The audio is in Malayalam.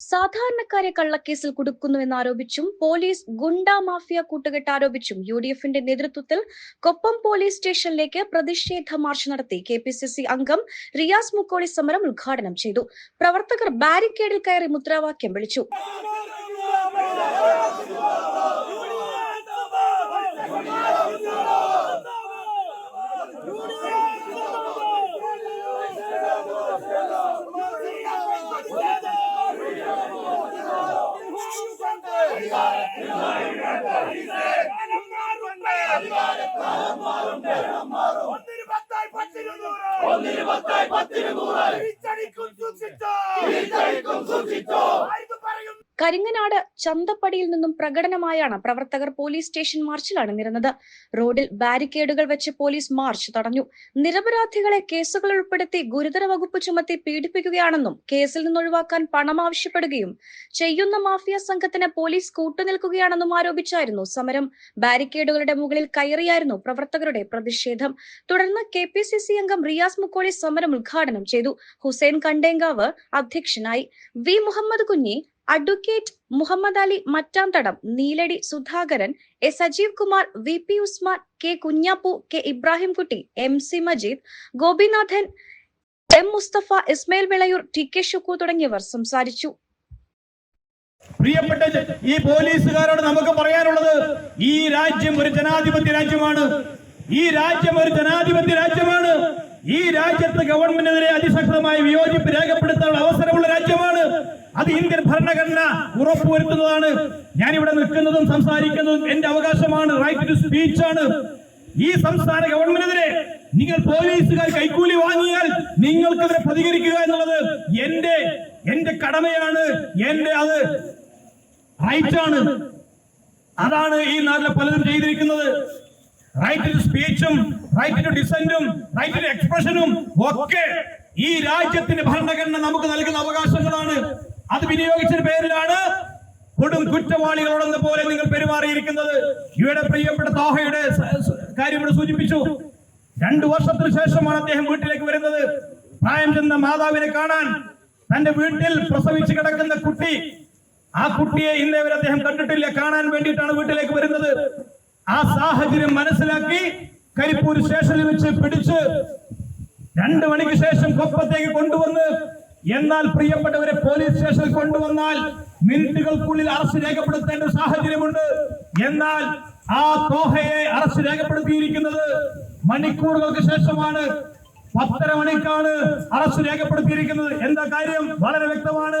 സാധാരണക്കാരെ കള്ളക്കേസിൽ കുടുക്കുന്നുവെന്നാരോപിച്ചും പോലീസ് ഗുണ്ട മാഫിയ കൂട്ടുകെട്ട് ആരോപിച്ചും യു ഡി എഫിന്റെ നേതൃത്വത്തിൽ കൊപ്പം പോലീസ് സ്റ്റേഷനിലേക്ക് പ്രതിഷേധ മാർച്ച് നടത്തി കെ പി സി സി അംഗം റിയാസ് മുക്കോളി സമരം ഉദ്ഘാടനം ചെയ്തു. പ്രവർത്തകർ ബാരിക്കേഡിൽ കയറി മുദ്രാവാക്യം വിളിച്ചു. ഒന്നിന് പത്തായി പത്തിരുന്നൂറ്. തിരിച്ചടിക്കും സൂക്ഷിച്ചോ. സൂക്ഷിച്ചോ. കരിങ്ങനാട് ചന്തപ്പടിയിൽ നിന്നും പ്രകടനമായാണ് പ്രവർത്തകർ പോലീസ് സ്റ്റേഷൻ മാർച്ചിൽ അണിനിരുന്നത്. റോഡിൽ ബാരിക്കേഡുകൾ വെച്ച് പോലീസ് മാർച്ച് തടഞ്ഞു. നിരപരാധികളെ കേസുകൾ ഉൾപ്പെടുത്തി ഗുരുതര വകുപ്പ് ചുമത്തി പീഡിപ്പിക്കുകയാണെന്നും കേസിൽ നിന്ന് ഒഴിവാക്കാൻ പണം ആവശ്യപ്പെടുകയും ചെയ്യുന്ന മാഫിയ സംഘത്തിന് പോലീസ് കൂട്ടുനിൽക്കുകയാണെന്നും ആരോപിച്ചായിരുന്നു സമരം. ബാരിക്കേഡുകളുടെ മുകളിൽ കയറിയായിരുന്നു പ്രവർത്തകരുടെ പ്രതിഷേധം. തുടർന്ന് കെ പി സി സി അംഗം റിയാസ് മുക്കോളി സമരം ഉദ്ഘാടനം ചെയ്തു. ഹുസൈൻ കണ്ടേങ്കാവ് അധ്യക്ഷനായി. V Muhammad Kunhi advocate Muhammad Ali Mattanthadam Neeladi Sudhakaran S Sajeev Kumar V P Usman K Kunhappu K Ibrahimkutty M C Majeed Gopinathan M Mustafa Ismail Vilayur T K Shukku തുടങ്ങിയവർ സംസാരിച്ചു. പ്രിയപ്പെട്ട ഈ പോലീസുകാരോട് നമുക്ക് പറയാനുള്ളത് ഈ രാജ്യം ഒരു ജനാധിപത്യ രാജ്യമാണ്. ഈ രാജ്യം ഒരു ജനാധിപത്യ രാജ്യമാണ്. ഈ രാജ്യത്ത് ഗവൺമെന്റിനെതിരെ അതിശക്തമായി വിയോജിപ്പ് രേഖപ്പെടുത്താനുള്ള രാജ്യമാണ് അത് ഇന്ത്യൻ ഭരണഘടന ഉറപ്പുവരുത്തുന്നതാണ്. ഞാൻ ഇവിടെ നിൽക്കുന്നതും സംസാരിക്കുന്നതും എന്റെ അവകാശമാണ് റൈറ്റ് ടു സ്പീച്ച് ആണ്. ഈ സംസ്ഥാന ഗവൺമെന്റിനെതിരെ നിങ്ങൾ പോലീസുകാർ കൈക്കൂലി വാങ്ങിയാൽ നിങ്ങൾക്കെതിരെ പ്രതികരിക്കുക എന്നുള്ളത് എന്റെ എന്റെ കടമയാണ് എന്റെ അത് റൈറ്റ് ആണ്. അതാണ് ഈ നാട്ടിലെ പലരും ചെയ്തിരിക്കുന്നത്. റൈറ്റ് ടു സ്പീച്ചും റൈറ്റ് ടു ഡിസെന്റും റൈറ്റ് ടു എക്സ്പ്രഷനും ഒക്കെ ഈ രാജ്യത്തിന്റെ ഭരണഘടന നമുക്ക് നൽകുന്ന അവകാശങ്ങളാണ്. അത് വിനിയോഗിച്ച പേരിലാണ് കൊടും കുറ്റവാളികളോടെന്ന പോലെ നിങ്ങൾ പെരുമാറിയിരിക്കുന്നത്. ഇവിടെ പ്രിയപ്പെട്ട താഹയുടെ കാര്യം ഇവിടെ സൂചിപ്പിച്ചു. രണ്ടു വർഷത്തിന് ശേഷമാണ് അദ്ദേഹം വീട്ടിലേക്ക് വരുന്നത്. പ്രായം ചെന്ന മാതാവിനെ കാണാൻ തന്റെ വീട്ടിൽ പ്രസവിച്ച് കിടക്കുന്ന കുട്ടി. ആ കുട്ടിയെ ഇന്നേ വരെ അദ്ദേഹം കണ്ടിട്ടില്ല. കാണാൻ വേണ്ടിയിട്ടാണ് വീട്ടിലേക്ക് വരുന്നത്. ആ സാഹചര്യം മനസ്സിലാക്കി കരിപ്പൂർ സ്റ്റേഷനിൽ വെച്ച് പിടിച്ച് രണ്ടു മണിക്ക് ശേഷം കൊപ്പത്തേക്ക് കൊണ്ടുവന്ന് എന്നാൽ പ്രിയപ്പെട്ടവരെ പോലീസ് സ്റ്റേഷനിൽ കൊണ്ടുവന്നാൽ മിനിറ്റുകൾക്കുള്ളിൽ അറസ്റ്റ് രേഖപ്പെടുത്തേണ്ട സാഹചര്യമുണ്ട്. എന്നാൽ ആ തോഹയെ അറസ്റ്റ് രേഖപ്പെടുത്തിയിരിക്കുന്നത് മണിക്കൂറുകൾക്ക് ശേഷമാണ്. പത്തര മണിക്കാണ് അറസ്റ്റ് രേഖപ്പെടുത്തിയിരിക്കുന്നത്. എന്താ കാര്യം? വളരെ വ്യക്തമാണ്.